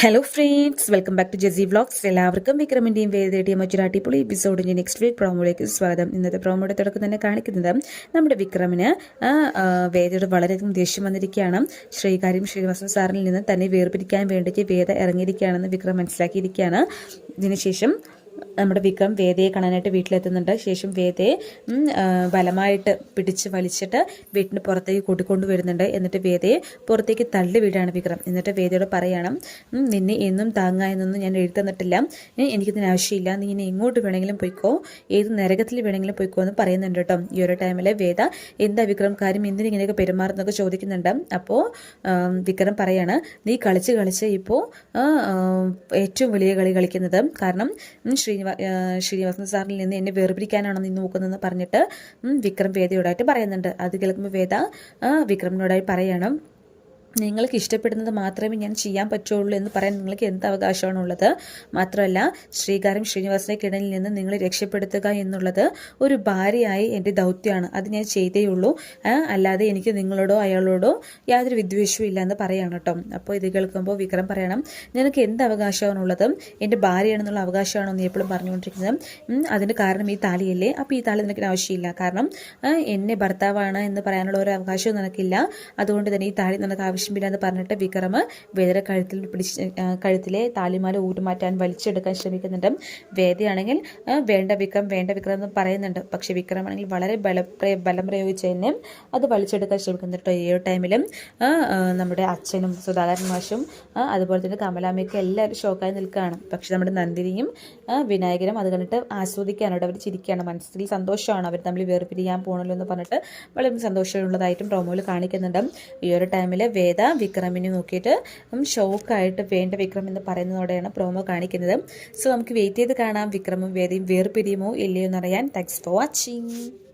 Hello friends welcome back to JC vlogs എല്ലാവർക്കും വിക്രമിന്റെയും വേദയുടെയും മറ്റൊരു അടിപൊളി എപ്പിസോഡിന്റെ നെക്സ്റ്റ് വീക്ക് പ്രോമോയിലേക്ക് സ്വാഗതം. ഇന്നത്തെ പ്രോമോയുടെ തുടക്കം തന്നെ കാണിക്കുന്നത് നമ്മുടെ വിക്രമിന് വേദയോട് വളരെയധികം ദേഷ്യം വന്നിരിക്കുകയാണ്. ശ്രീകാര്യം ശ്രീനിവാസൻ സാറിൽ നിന്ന് തന്നെ വേർപിരിക്കാൻ വേണ്ടിയിട്ട് വേദ ഇറങ്ങിയിരിക്കുകയാണെന്ന് വിക്രം മനസ്സിലാക്കിയിരിക്കുകയാണ്. ഇതിനുശേഷം നമ്മുടെ വിക്രം വേദയെ കാണാനായിട്ട് വീട്ടിലെത്തുന്നുണ്ട്. ശേഷം വേദയെ ബലമായിട്ട് പിടിച്ച് വലിച്ചിട്ട് വീട്ടിന് പുറത്തേക്ക് കൂട്ടിക്കൊണ്ടു വരുന്നുണ്ട്. എന്നിട്ട് വേദയെ പുറത്തേക്ക് തള്ളി വീടാണ് വിക്രം. എന്നിട്ട് വേദയോട് പറയണം നിന്നെ എന്നും താങ്ങാ എന്നൊന്നും ഞാൻ എഴുതി തന്നിട്ടില്ല. എനിക്കിതിന് ആവശ്യമില്ല. നീ ഇനി എങ്ങോട്ട് വേണമെങ്കിലും പോയിക്കോ. ഏത് നരകത്തിൽ വേണമെങ്കിലും പോയിക്കോ എന്ന് പറയുന്നുണ്ട് കേട്ടോ. ഈ ഒരു ടൈമിൽ വേദ എന്താ വിക്രം കാര്യം എന്തിനിങ്ങനെയൊക്കെ പെരുമാറുന്നൊക്കെ ചോദിക്കുന്നുണ്ട്. അപ്പോൾ വിക്രം പറയാണ് നീ കളിച്ച് കളിച്ച് ഇപ്പോൾ ഏറ്റവും വലിയ കളി കളിക്കുന്നത് കാരണം ഉം, ശ്രീനിവാ ശ്രീനിവാസൻ സാറിൽ നിന്ന് എന്നെ വേർപിരിക്കാനാണോ നീ നോക്കുന്നതെന്ന് പറഞ്ഞിട്ട് വിക്രം വേദയോടായിട്ട് പറയുന്നുണ്ട്. അത് കേൾക്കുമ്പോൾ വേദ വിക്രമിനോടായി പറയണം. നിങ്ങൾക്ക് ഇഷ്ടപ്പെടുന്നത് മാത്രമേ ഞാൻ ചെയ്യാൻ പറ്റുള്ളൂ എന്ന് പറയാൻ നിങ്ങൾക്ക് എന്ത് അവകാശമാണുള്ളത്? മാത്രമല്ല ശ്രീകാരം ശ്രീനിവാസനെ കിണലിൽ നിന്ന് നിങ്ങളെ രക്ഷപ്പെടുത്തുക എന്നുള്ളത് ഒരു ഭാര്യയായി എന്റെ ദൗത്യമാണ്. അത് ഞാൻ ചെയ്തേ ഉള്ളൂ. അല്ലാതെ എനിക്ക് നിങ്ങളോടോ അയാളോടോ യാതൊരു വിദ്വേഷവും ഇല്ല എന്ന് പറയണം കേട്ടോ. അപ്പോൾ ഇത് കേൾക്കുമ്പോൾ വിക്രം പറയണം നിനക്ക് എന്ത് അവകാശമാണുള്ളത്? എന്റെ ഭാര്യയാണെന്നുള്ള അവകാശമാണോ നീ എപ്പോഴും പറഞ്ഞുകൊണ്ടിരിക്കുന്നത്? അതിന്റെ കാരണം ഈ താലിയല്ലേ? അപ്പോൾ ഈ താലി നിനക്ക് ആവശ്യമില്ല. കാരണം എന്നെ ഭർത്താവാണ് എന്ന് പറയാനുള്ള ഒരു അവകാശവും നിനക്കില്ല. അതുകൊണ്ട് തന്നെ ഈ താലി നിനക്ക് ആവശ്യമില്ല എന്ന് പറഞ്ഞിട്ട് വിക്രമ് വേദയുടെ കഴുത്തിൽ പിടിച്ച് കഴുത്തിലെ താലിമാല ഊരുമാറ്റാൻ വലിച്ചെടുക്കാൻ ശ്രമിക്കുന്നുണ്ട്. വേദയാണെങ്കിൽ വേണ്ട വിക്രം വേണ്ട വിക്രം എന്ന് പറയുന്നുണ്ട്. പക്ഷേ വിക്രമാണെങ്കിൽ വളരെ ബലപ്രയ ബലം പ്രയോഗിച്ച് തന്നെ അത് വലിച്ചെടുക്കാൻ ശ്രമിക്കുന്നുണ്ട് ഈ ഒരു ടൈമിലും നമ്മുടെ അച്ഛനും സുധാകരൻ മാഷും അതുപോലെ തന്നെ കമലാമ്മയൊക്കെ എല്ലാവരും ഷോക്കായി നിൽക്കുകയാണ്. പക്ഷേ നമ്മുടെ നന്ദിനിയും വിനായകനും അത് കണ്ടിട്ട് ആസ്വദിക്കാനാണ് അവർ ചിരിക്കുകയാണ്. മനസ്സിൽ സന്തോഷമാണ്. അവർ തമ്മിൽ വേർപിരിയാൻ പോകണല്ലോ എന്ന് പറഞ്ഞിട്ട് വളരെ സന്തോഷമുള്ളതായിട്ടും പ്രൊമോയിൽ കാണിക്കുന്നുണ്ട്. ഈ ഒരു ടൈമിൽ വേദ വിക്രമിനെ നോക്കിയിട്ട് ഷോക്കായിട്ട് വേണ്ട വിക്രം എന്ന് പറയുന്നതോടെയാണ് പ്രോമോ കാണിക്കുന്നത്. സോ നമുക്ക് വെയിറ്റ് ചെയ്ത് കാണാം വിക്രമും വേദയും വേർപിരിയുമോ ഇല്ലയോ എന്നറിയാൻ. Thanks for watching